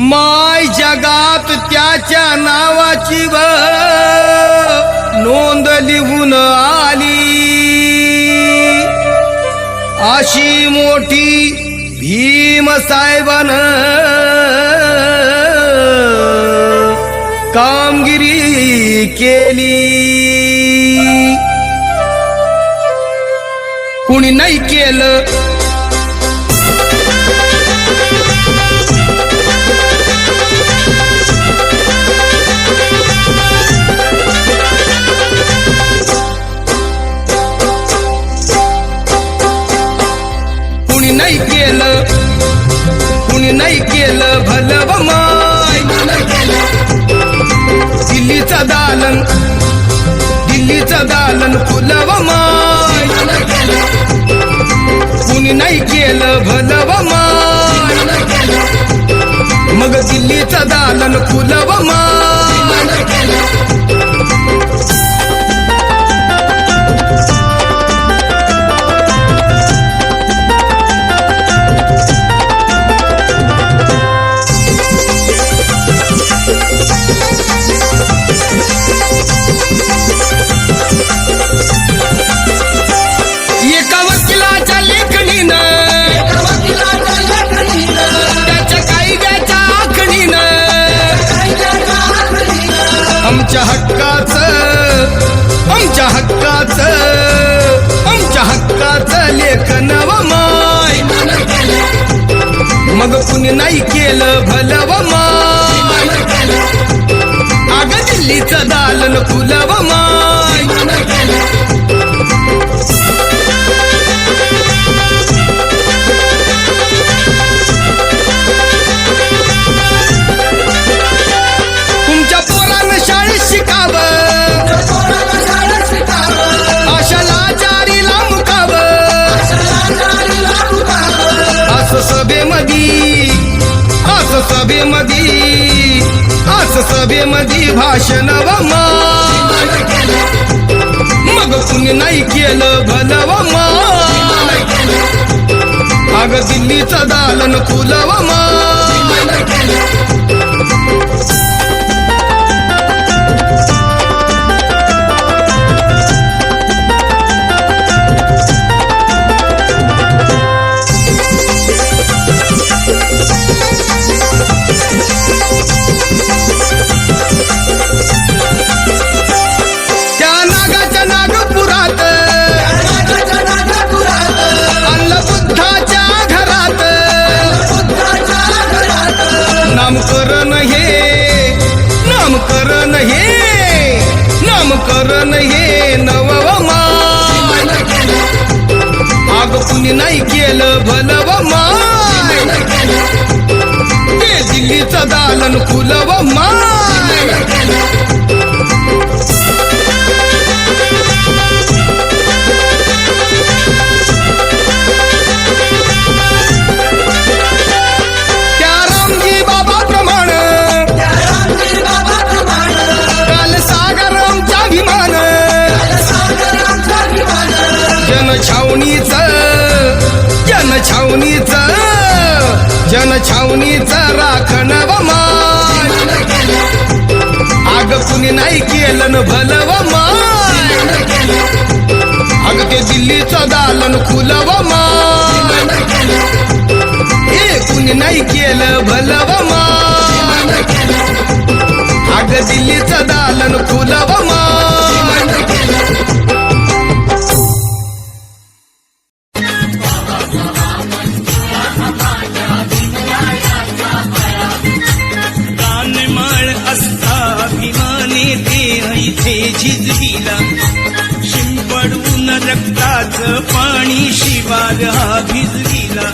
माय जगात त्याच्या नावाची व नोंद लिहून आली. अशी मोठी भीम साहेबान कामगिरी केली. कुणी नाही केलं नाही केलं. कुणी नाही केलं भलं माय. दिल्लीचं दालन दिल्लीचं दालन फुलं व माय. कुणी नाही केलं भलं व माय. मग दिल्लीचं दालन फुलं आमच्या हक्काच आमच्या हक्काच लेखन व माय मग कुणी नाही केलं भलव माय आग दिल्लीचं दालन फुलव माय सभेमधी असं सभेमधी भाषण व मग कुणी नाही केलं भलव व अग दिल्लीचं दालन फुलं मा नामकरण हे नवमाय आग कुणी नाही केलं भलव व ते दिल्लीचं दालन मा छावणीचा राखण माय. आग कुणी नाही केलं न भलं माय. अग ते दिल्लीचं दालन खुलव माय. हे कुणी नाही केलं भलव माय. अग दिल्लीचं देह इथे झिजविला शिंपडून रक्ताचं पाणी शिवार हा भिजविला